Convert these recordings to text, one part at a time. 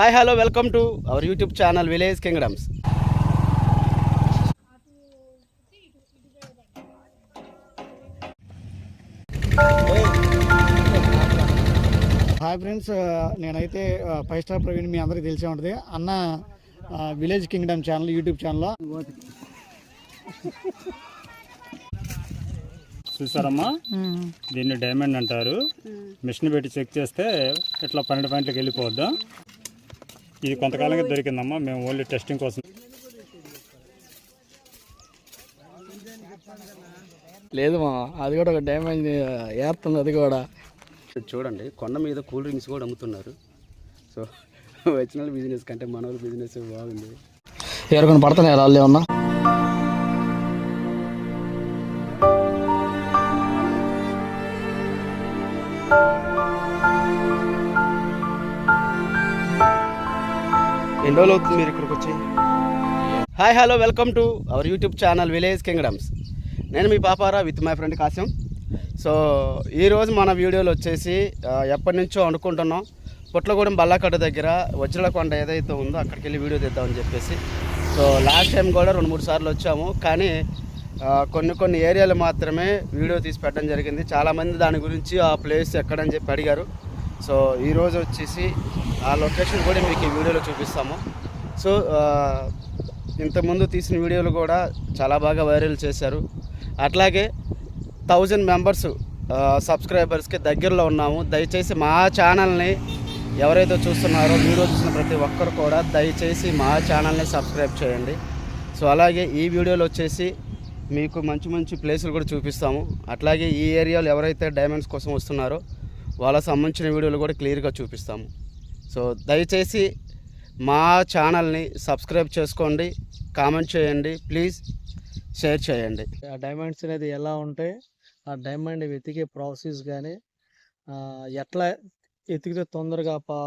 Hi hello welcome to our YouTube channel village kingdoms. Hi friends నేనైతే five star Praveen మీ అందరికీ తెలిసే ఉంటుంది. అన్న విలేజ్ కింగ్డమ్ ఛానల్ యూట్యూబ్ ఛానల్లో చూసారమ్మా? దీన్ని డైమండ్ అంటారు. మిషన్ పెట్టి చెక్ చేస్తే ఇట్లా పన్నెండు పాయింట్లకు వెళ్ళిపోద్దాం? ఇది కొంతకాలంగా దొరికిందమ్మా. మేము ఓన్లీ టెస్టింగ్ కోసం. లేదు మా అది కూడా ఒక డ్యామేజ్ ఏరుతుంది అది కూడా. చూడండి కొండ మీద కూల్ డ్రింక్స్ కూడా అమ్ముతున్నారు. సో వచ్చిన బిజినెస్ కంటే మన బిజినెస్ బాగుంది. ఏరుకొని పడుతున్నాయి రాళ్ళు ఏమన్నా ఎన్ని రోజులు అవుతుంది మీరు ఇక్కడికి వచ్చి? Hi hello welcome to our YouTube channel village kingdoms నేను మీ పాపారా విత్ మై ఫ్రెండ్ కాశ్యం సో ఈరోజు మన వీడియోలో వచ్చేసి ఎప్పటి నుంచో అనుకుంటున్నాం పుట్లగూడెం బల్లాకట్టు దగ్గర వజ్రలకొండ ఏదైతే ఉందో అక్కడికి వెళ్ళి వీడియో తీద్దామని చెప్పేసి. సో లాస్ట్ టైం కూడా రెండు మూడు సార్లు వచ్చాము. కానీ కొన్ని కొన్ని ఏరియాలు మాత్రమే వీడియో తీసి పెట్టడం జరిగింది. చాలామంది దాని గురించి ఆ ప్లేస్ ఎక్కడని చెప్పి అడిగారు. సో ఈరోజు వచ్చేసి ఆ లొకేషన్ కూడా మీకు ఈ వీడియోలో చూపిస్తాము. సో ఇంతకుముందు తీసిన వీడియోలు కూడా చాలా బాగా వైరల్ చేశారు. అట్లాగే థౌజండ్ మెంబర్స్ సబ్స్క్రైబర్స్కి దగ్గరలో ఉన్నాము. దయచేసి మా ఛానల్ని ఎవరైతే చూస్తున్నారో వీడియో చూసిన ప్రతి ఒక్కరు కూడా దయచేసి మా ఛానల్ని సబ్స్క్రైబ్ చేయండి. సో అలాగే ఈ వీడియోలో వచ్చేసి మీకు మంచి మంచి ప్లేసులు కూడా చూపిస్తాము. అట్లాగే ఈ ఏరియాలో ఎవరైతే డైమండ్స్ కోసం వస్తున్నారో వాళ్ళకి సంబంధించిన వీడియోలు కూడా క్లియర్గా చూపిస్తాము. సో దయచేసి మా ఛానల్ని సబ్స్క్రైబ్ చేసుకోండి కామెంట్ చేయండి ప్లీజ్ షేర్ చేయండి. ఆ డైమండ్స్ అనేది ఎలా ఉంటాయి ఆ డైమండ్ వెతికే ప్రాసెస్ కానీ ఎట్లా ఎతికితే తొందరగా పా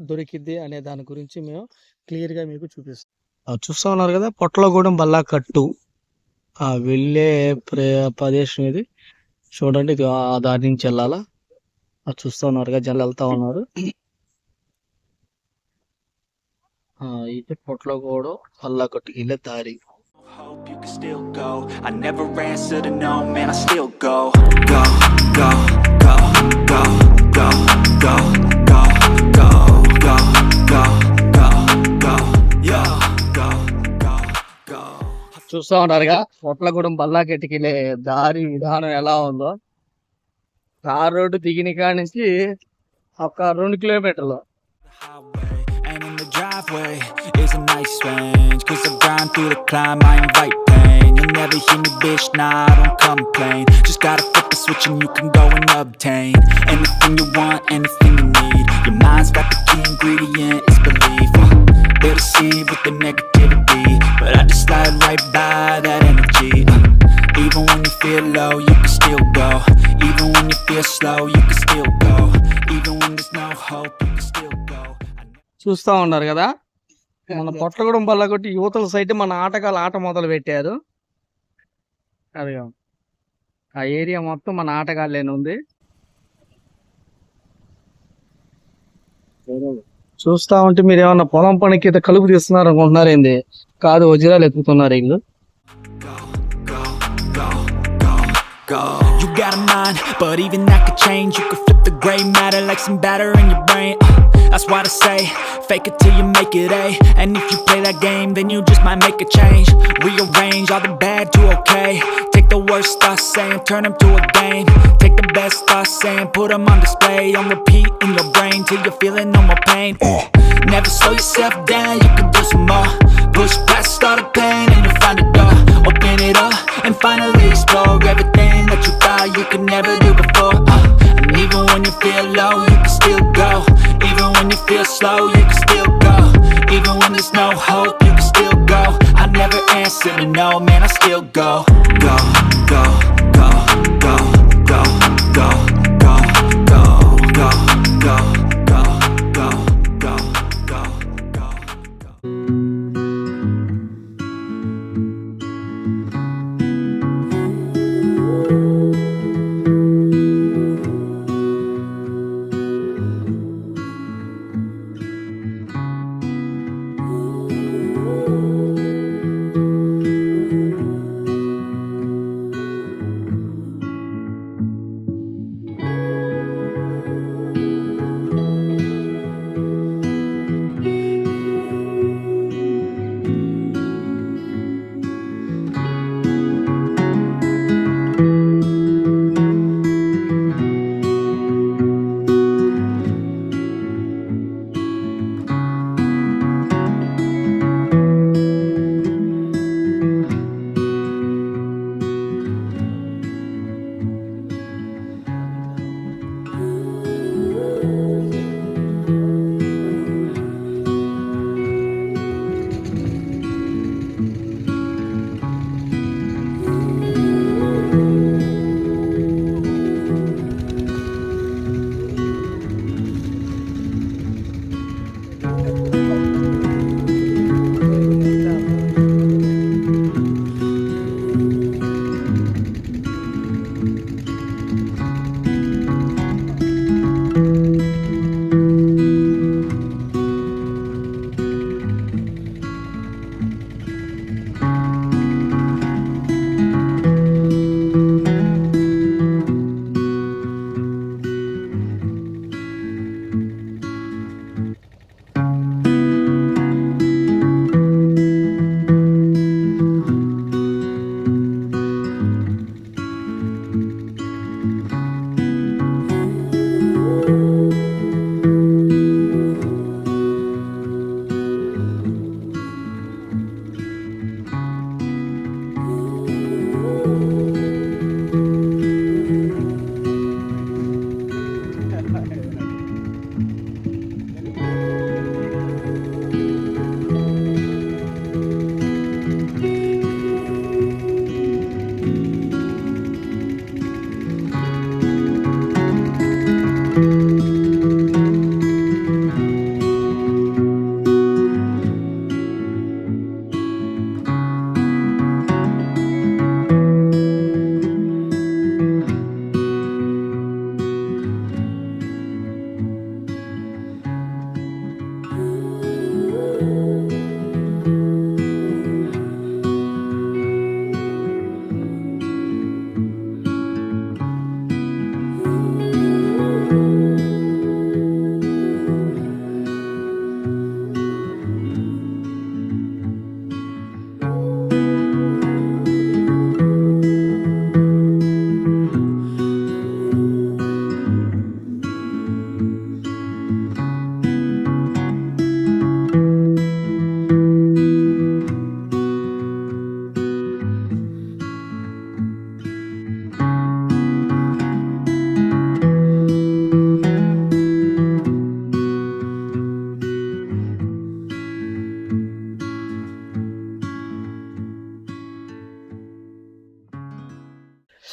దొరికిద్ది అనే దాని గురించి మేము క్లియర్గా మీకు చూపిస్తాం. చూస్తూ ఉన్నారు కదా పొట్లగూడెం బల్లా కట్టు ఆ వెళ్ళే ప్ర- ప్రదేశం ఇది. చూడండి ఇది దారి నుంచి వెళ్ళాలా? చూస్తా ఉన్నారు జనాలు వెళ్తా ఉన్నారు పొట్లో కూడా పల్లా కొట్టి వెళ్ళే దారి చూస్తూ ఉన్నారుగా పొట్లగూడెం బల్లాకెట్టికి వెళ్ళే దారి విధానం ఎలా ఉందో తార్ రోడ్డు దిగిన కాడి నుంచి ఒక రెండు కిలోమీటర్లు highway and in the driveway is a nice range Cause I grind through the climb, I invite pain You'll never hear me bitch, nah, I don't complain Just gotta flip the switch and you can go and obtain Anything you want, anything you need Your mind's got the key ingredient, it's belief uh, They deceive with the negativity But I just slide right by that energy uh, Even when you feel low, you can still go. Even when you feel slow, you can still go. Even when there's no hope, you can still go. చూస్తా ఉన్నారు కదా? మన పొట్లగూడెం బల్లకొట్టి యువతల side మన ఆటగాళ్ళు ఆట మొదలు పెట్టారు. అదిగో ఆ ఏరియా మొత్తం మన ఆటగాళ్ళేనే ఉంది. చూస్తా ఉంటే మీరు ఏమన్నా పొలం పనికి అయితే కలుపు తీస్తున్నారు అనుకుంటున్నారు ఏంది కాదు వజ్రాలు ఎత్తుకుతున్నారు వీళ్ళు. Go. You got a mind, but even that could change. You could flip the gray matter like some batter in your brain. Uh, that's why I say, fake it till you make it A. And if you play that game, then you just might make a change. Rearrange all the bad to okay. Take the worst thoughts saying, turn them to a game. Take the best thoughts saying, put them on display. On repeat in your brain till you're feeling no more pain. Uh, never slow yourself down, you can do some more. Push past all the pain and you'll find a door. Open it up and finally explore everything that you thought you could never do before. Uh, and even when you feel low, you can still go. Even when you feel slow, you can still go. Even when there's no hope, you can still go. Never answer to no, man, I still. Go, go, go,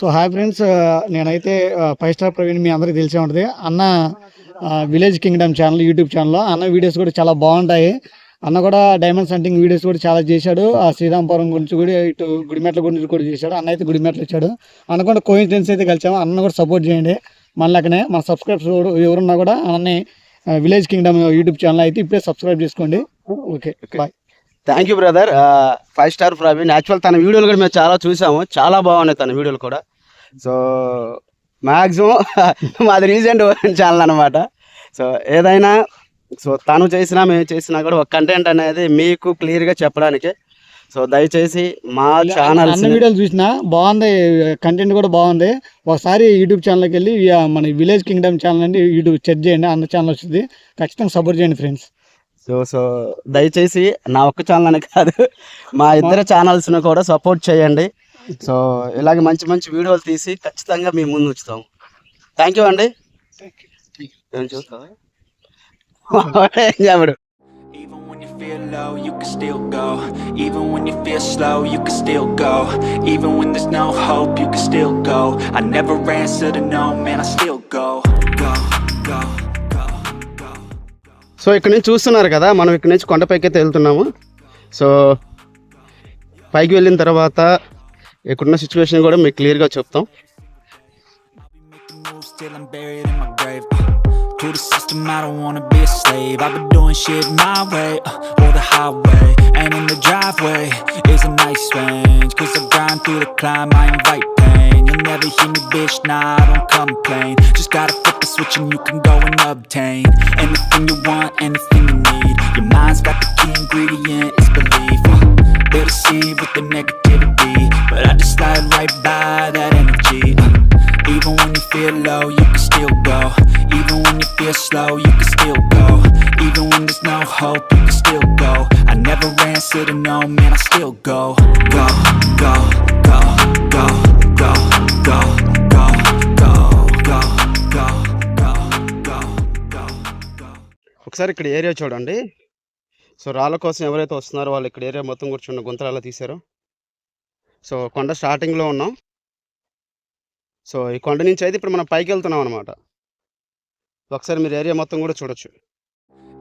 so hi friends నేనైతే five star Praveen మీ అందరికీ తెలిసే ఉంటుంది. అన్న village kingdom channel YouTube ఛానల్లో అన్న videos కూడా చాలా బాగుంటాయి. అన్న కూడా డైమండ్స్ హంటింగ్ వీడియోస్ కూడా చాలా చేశాడు. ఆ శ్రీరాంపురం గురించి కూడా ఇటు గుడిమెట్ల గురించి కూడా చేశాడు. అన్న అయితే గుడిమెట్లు ఇచ్చాడు. అన్న కూడా కోయిన్సిడెన్స్ అయితే కలిసాము. అన్న కూడా సపోర్ట్ చేయండి. మళ్ళీ అక్కనే మన సబ్స్క్రైబర్స్ ఎవరున్నా కూడా అన్నని విలేజ్ కింగ్డమ్ యూట్యూబ్ ఛానల్ అయితే ఇప్పుడే సబ్స్క్రైబ్ చేసుకోండి. Okay bye thank you brother five star Praveen. Actual తన వీడియోలు కూడా మేము చాలా చూసాము. చాలా బాగున్నాయి తన వీడియోలు కూడా. సో మ్యాక్సిమం మాది రీసెంట్ ఛానల్ అనమాట సో ఏదైనా సో తను చేసినా మేము చేసినా కూడా ఒక కంటెంట్ అనేది మీకు క్లియర్గా చెప్పడానికి. సో దయచేసి మా ఛానల్ అన్న వీడియోలు చూసినా బాగుంది కంటెంట్ కూడా బాగుంది. ఒకసారి యూట్యూబ్ ఛానల్కి వెళ్ళి మన విలేజ్ కింగ్డమ్ ఛానల్ అండి యూట్యూబ్ చెక్ చేయండి అన్న ఛానల్ వస్తుంది. ఖచ్చితంగా సపోర్ట్ చేయండి ఫ్రెండ్స్ సో సో దయచేసి నా ఒక్క ఛానల్ అని కాదు మా ఇద్దరు ఛానల్స్ను కూడా సపోర్ట్ చేయండి. సో ఇలాగ మంచి మంచి వీడియోలు తీసి ఖచ్చితంగా మీ ముందు ఉంచుతాం థ్యాంక్ యూ అండి you feel low, you can still go. Even when you feel slow, you can still go. Even when there's no hope, you can still go. I never answer to no, man, I still go. Go, go, go, go. So ఇక్కడ నుంచి చూస్తున్నారు కదా మనం ఇక్కడ నుంచి కొండపైకి అయితే వెళ్తున్నాము సో పైకి వెళ్ళిన తర్వాత ఇక్కడున్న సిచ్యువేషన్ కూడా మీకు క్లియర్గా చెప్తాం Making moves till I'm buried in my grave. Uh, to the system, I don't wanna be a slave. I've been doing shit my way, uh, or the highway. And in the driveway is a nice range. Cause I grind through the climb, I invite pain. You'll never hear me, bitch, nah, I don't complain. Just gotta flip the switch and you can go and obtain anything you want, anything you need. Your mind's got the key ingredient, it's belief. Uh, they deceive with the negativity, but I just slide right by that energy. Uh, even when you feel low, you can still go. Even when you feel slow, you can still go. Even when there's no hope, you can still go. I never ran, said no, man, I still go. Go, go, go, go, go, go, go, go, go, go, go, go, go, go. ఒకసారి ఇక్కడ area చూడండి so రాళ్ళ కోసం ఎవరైతే వస్తున్నారో వాళ్ళు ఇక్కడ area మొత్తం కూర్చున్న గుంతలు అలా తీశారు సో కొండ స్టార్టింగ్లో ఉన్నాం సో ఈ కొండ నుంచి అయితే ఇప్పుడు మనం పైకి వెళ్తున్నాం అనమాట ఒకసారి మీరు ఏరియా మొత్తం కూడా చూడొచ్చు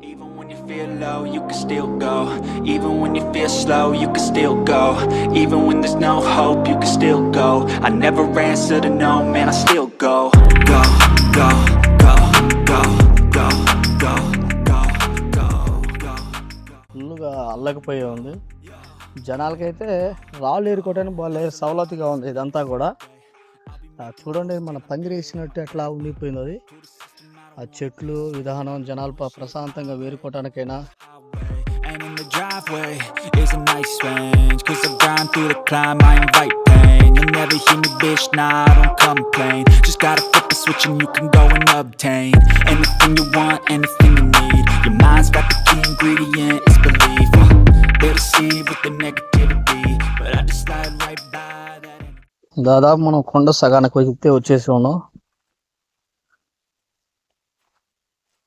Even when you feel low, you can still go. Even when you feel slow, you can still go. Even when there's no hope, you can still go. I never answer to no, man, I still go, go, go, ఫుల్గా అల్లకపోయి ఉంది. జనాలకైతే రాళ్ళు ఏరుకోవడానికి బాగా సవలతిగా ఉంది ఇదంతా కూడా. చూడండి మన పందిరి వేసినట్టు ఎట్లా ఉండిపోయింది అది. ఆ చెట్లు విధానం జనాలు ప్రశాంతంగా వేరుకోవటానికైనా. Cause I grind through the climb, I invite pain You'll never hear me bitch, nah, I don't complain Just gotta flip the switch and you can go and obtain Anything you want, anything you need Your mind's got the key ingredient, it's belief uh, They're deceived with the negativity But I just slide right by that energy. దాదాపు మనం కొండ సగానికి వెళ్తే వచ్చేసి ఉన్నాం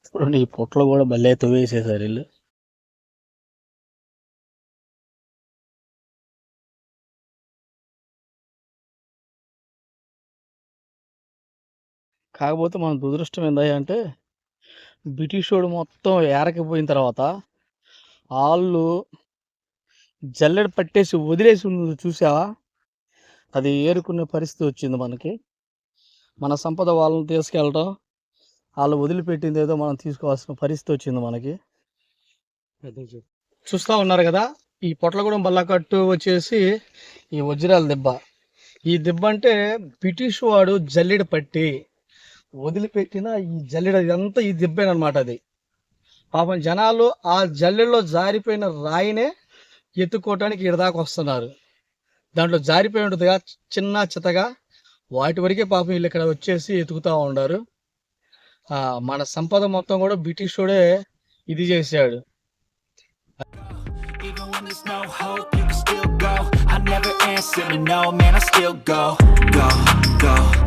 చూడండి ఈ పొట్లు కూడా భలే తవ్వేసేసారు వీళ్ళు కాకపోతే మన దురదృష్టం ఏందంటే అంటే బ్రిటిష్ వాడు మొత్తం ఏరకపోయిన తర్వాత వాళ్ళు జల్లెడ పట్టేసి వదిలేసి ఉంది చూసావా అది ఏరుకునే పరిస్థితి వచ్చింది మనకి. మన సంపద వాళ్ళని తీసుకెళ్ళటం వాళ్ళు వదిలిపెట్టింది ఏదో మనం తీసుకోవాల్సిన పరిస్థితి వచ్చింది మనకి. చూస్తూ ఉన్నారు కదా ఈ పొట్లగూడెం బల్లకట్టు వచ్చేసి ఈ వజ్రాల దెబ్బ. ఈ దెబ్బ అంటే బ్రిటిష్ వాడు జల్లెడ పట్టి వదిలిపెట్టిన ఈ జల్లెడ ఇదంతా ఈ దెబ్బేనమాట అది. పాపం జనాలు ఆ జల్లెడలో జారిపోయిన రాయినే ఎత్తుకోవటానికి ఇడదాకా వస్తున్నారు. దాంట్లో జారిపోయి ఉంటుందిగా చిన్న చితగా వాటి వరకే పాపం వీళ్ళు ఇక్కడ వచ్చేసి ఎతుకుతూ ఉన్నారు. మన సంపద మొత్తం కూడా బ్రిటిష్ ఇది చేశాడు. I never answer to no, man, I still go, go, go,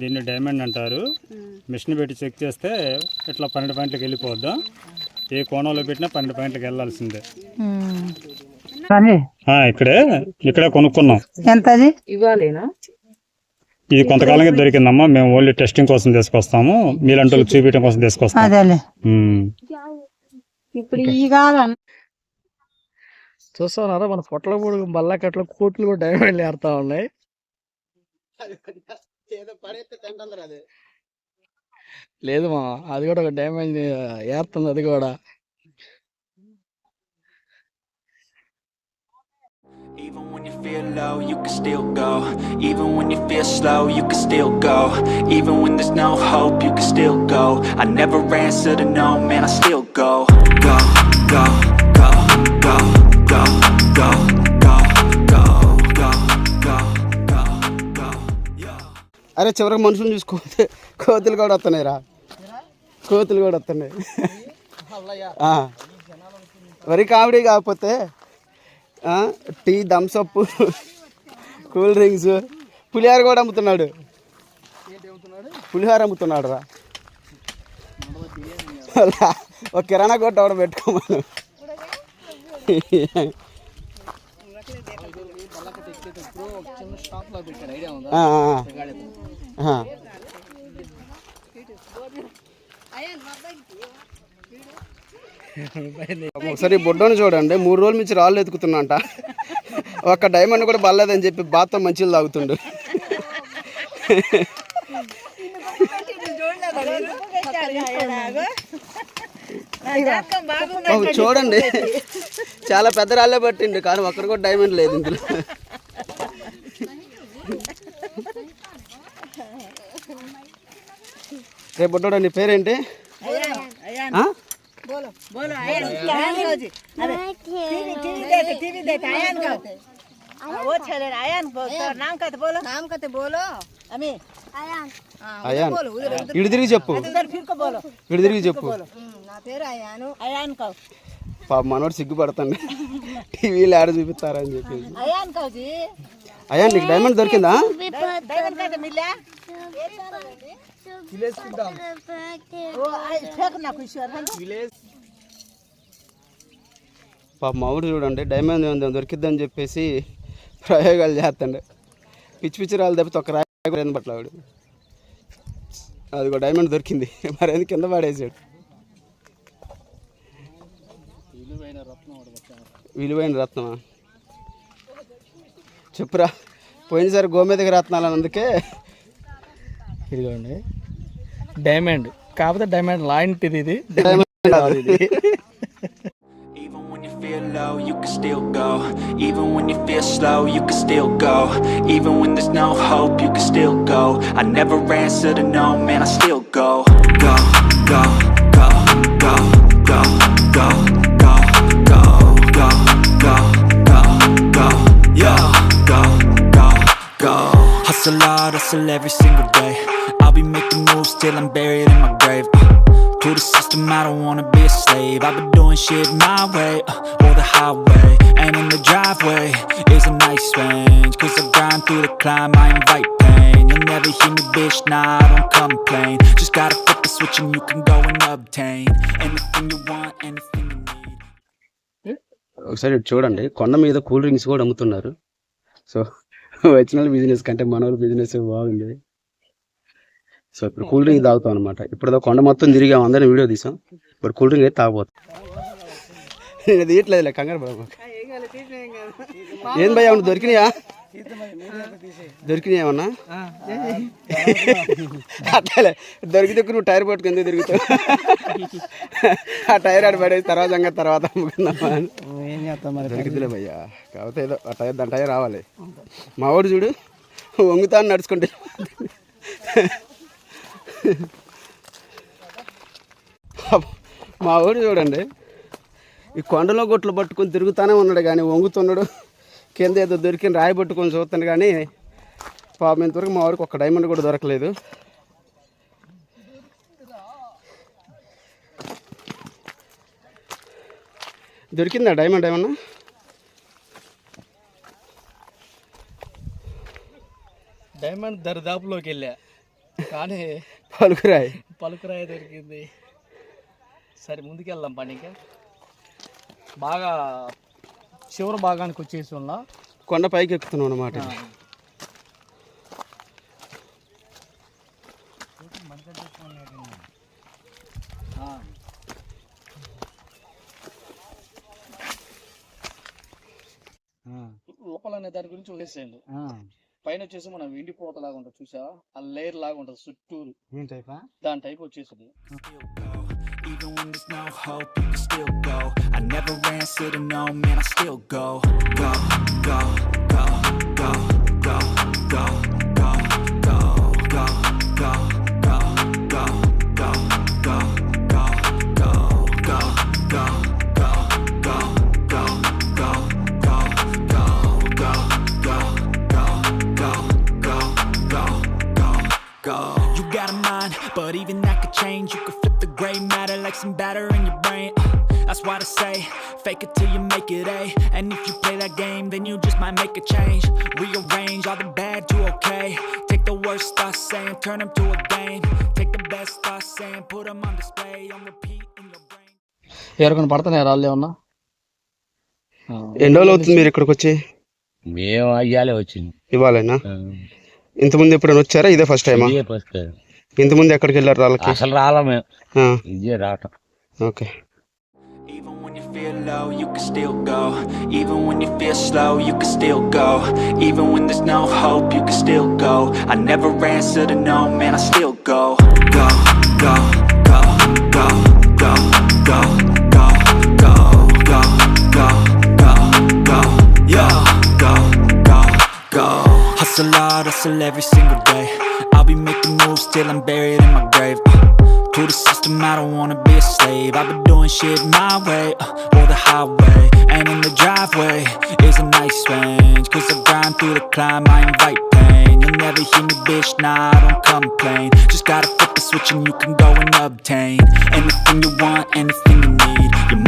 దీన్ని డైమండ్ అంటారు. మిషన్ పెట్టి చెక్ చేస్తే ఇట్లా పన్నెండు పాయింట్లకు వెళ్ళిపోద్దాం. ఏ కోణంలో పెట్టినా పన్నెండు పాయింట్లకు వెళ్ళాల్సిందే. ఆ, ఇక్కడే ఇక్కడే కొనుక్కున్నాం. ఎంతది? ఇవ్వాలేనా? ఇది కొంతకాలంగా దొరికిందమ్మా. మేము ఓన్లీ టెస్టింగ్ కోసం తీసుకొస్తాము. మీలాంటి వాళ్ళకి చూపించడం కోసం తీసుకొస్తాం. ఇప్పుడు చూస్తున్నారా మన పొట్ల పొడి బల్లకట్ల కోట్లు కూడా డైమండ్లు ఏరుతా ఉన్నాయి. ఏదో పడేస్తే తింటుందిరా అది లేదు మా అది కూడా ఒక డైమండ్ ఏరుతుంది అది కూడా Even when you feel low, you can still go. Even when you feel slow, you can still go. Even when there's no hope, you can still go. I never answer to no, man, I still go. Go, go, go, go, go, go, go, go, అరే చివరికి మనుషులు చూసి కోతి కోతులు కూడా వస్తున్నాయి రా. కోతులు కూడా వస్తున్నాయి. వరి కామెడీ కాకపోతే tea Thums Up cool drinks pulihora కూడా అమ్ముతున్నాడు. పులిహార అమ్ముతున్నాడు రా. అలా ఒక కిరాణా కొట్ట కూడా పెట్టుకోమను. చిన్న షాప్లో ఐడియా ఉందా ఒకసారి బుడ్డోని చూడండి. మూడు రోజుల నుంచి రాళ్ళు ఎత్తుకుతున్నంట ఒక్క డైమండ్ కూడా బల్లేదని చెప్పి బాత్తో మంచిలు తాగుతుండు. ఓ, చూడండి. చాలా పెద్ద రాళ్ళే పట్టిండు కానీ ఒక్కడ కూడా డైమండ్ లేదు ఇందులో. రేపు బుడ్డోడా నీ పేరేంటి? చెప్పు. ఇడి తిరిగి చెప్పు. పాప మనోడు సిగ్గుపడతాండి. టీవీలో ఆడ చూపిస్తారని చెప్పి అయ్యాన్ నీకు డైమండ్ దొరికిందా? తినేసుకుంటాం పాప మామిడి చూడండి డైమండ్ ఉంది దొరికిద్దని చెప్పేసి ప్రయోగాలు చేస్తాండి. పిచ్చి పిచ్చి రాళ్ళు తప్పితే ఒక రాయి కూడా పట్ల అది కూడా డైమండ్ దొరికింది మరి అది కింద పాడేసాడు. విలువైన రత్నమా? చెప్పురా పోయినసారి గోమేదకి రత్నాలని అందుకే ఇదిగోండి. డైమండ్ కాకపోతే డైమండ్ లాంటిది ఇది డైమండ్ కాదు ఇది. Even when you feel low, you can still go. Even when you feel slow, you can still go. Even when there's no hope, you can still go. I never answer to no, man, I still go. Go, go, go, go, go, go, go, go, go, go, go, go, yeah, go, go, go. Hustle hard, hustle every single day. I'll be making moves till I'm buried in my grave. Uh, to the system, I don't wanna be a slave. I've been doing shit my way, uh, or the highway. And in the driveway is a nice range. Cause I grind through the climb, I invite pain. You'll never hear me, bitch, nah, I don't complain. Just gotta flip the switch and you can go and obtain anything you want, anything you need. ఒకసారి చూడండి కొండ మీద cool drinks కూడా అమ్ముతున్నారు so వచ్చిన business కంటే మన business బాగుంది సో ఇప్పుడు కూల్ డ్రింక్ తాగుతాం అనమాట ఇప్పుడు కొండ మొత్తం తిరిగాం అందరం వీడియో తీసాం. ఇప్పుడు కూల్ డ్రింక్ అయితే తాగబోతాం. నేను తీయట్లేదులే కంగారు బాబు ఏం భయ్యా అవును దొరికినాయా? దొరికినాయి ఏమన్నా? అట్లే దొరికితే నువ్వు టైర్ పట్టుకుని తిరుగుతావు? ఆ టైర్ ఆడ పడేసి తర్వాత సంగతి తర్వాత అమ్ముకుందామా ఏం చేస్తాం మరి భయ్యా. కాకపోతే ఏదో ఆ టైర్ దాని టైర్ రావాలి. మా వాడు చూడు వంగుతాను నడుచుకుంటే. మా వాడు చూడండి. ఈ కొండలో గొట్లు పట్టుకొని తిరుగుతానే ఉన్నాడు కానీ వంగుతున్నాడు. కింద ఏదో దొరికిన రాయి పట్టుకొని చూస్తాను కానీ పాపం ఇంతవరకు మా వాడికి ఒక డైమండ్ కూడా దొరకలేదు. దొరికిందా డైమండ్ ఏమన్నా? డైమండ్ దరిదాపులోకి వెళ్ళా. కానీ పలుకురాయి. పలుకురాయి దొరికింది. సరే ముందుకెళ్దాం పని ఇంకా. బాగా చివరి భాగానికి వచ్చేసి ఉన్నా. కొండ పైకి ఎక్కుతున్నాం అనమాట లోపల అనే దాని గురించి వదిలేసేయండి. పైన వచ్చేసి మనం వెండి పోత లాగా ఉంటుంది చూసా ఆ లేయర్ లాగా ఉంటుంది చుట్టూరు దాని టైప్ వచ్చేసింది Even when there's no hope, you can still go. I never answer to no, man, I still. Go, go, go, go, go, go, go, go, like some batter in your brain. Uh, That's why I say, fake it till you make it A. And if you play that game, then you just might make a change. Rearrange all the bad to okay. Take the worst thoughts saying, turn them to a game. Take the best thoughts saying, put them on display, on repeat in your brain. ఎవరికైనా పడుతున్నాయి రాళ్ళు ఏమన్నా ఎన్ని రోజులు అవుతుంది మీరు ఇక్కడికి వచ్చి మేము అయ్యాలే వచ్చింది ఇవ్వాలేనా ఇంతకుముందు ఎప్పుడైనా వచ్చారా ఇదే ఫస్ట్ టైమా ఇదే ఫస్ట్ ఇంతకుముందు ఎక్కడికి వెళ్ళారు వాళ్ళకి అసలు రాలా మేము ఇదే రావటం okay Even when you feel low, you can still go. Even when you feel slow, you can still go. Even when there's no hope, you can still go. I never answer to no, man, I still go, go, go, go, go, go, go, Hustle hard, hustle every single day. I'll be making moves till I'm buried in my grave. Uh, to the system, I don't wanna be a slave. I've been doing shit my way, uh, or the highway. And in the driveway is a nice range. Cause I grind through the climb, I invite pain. You'll never hear me, bitch, nah, I don't complain. Just gotta flip the switch and you can go and obtain anything you want, anything you need. Your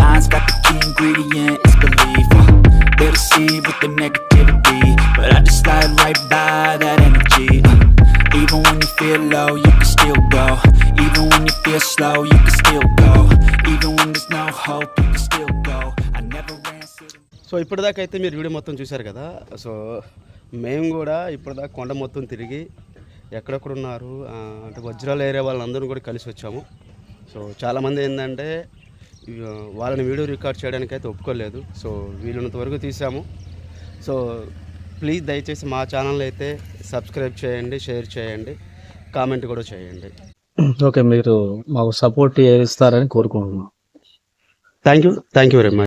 flow, you can still go. Even when there's no hope, you can still go. I never ran to so ఇప్పటిదాకా అయితే మీరు video మొత్తం చూశారు కదా? So మేము కూడా ఇప్పటిదాకా కొండ మొత్తం తిరిగి ఎక్కడెక్కడ ఉన్నారు. అంటే వజ్రాల ఏరియా వాళ్ళందరూ కూడా కలిసి వచ్చాము. సో చాలామంది ఏంటంటే వాళ్ళని వీడియో రికార్డ్ చేయడానికి అయితే ఒప్పుకోలేదు. సో వీలున్నంత వరకు తీసాము. సో ప్లీజ్ దయచేసి మా ఛానల్ అయితే సబ్స్క్రైబ్ చేయండి షేర్ చేయండి కామెంట్ కూడా చేయండి. ఓకే మీరు మాకు సపోర్ట్ ఇస్తారని కోరుకుంటున్నాం. Thank you thank you very much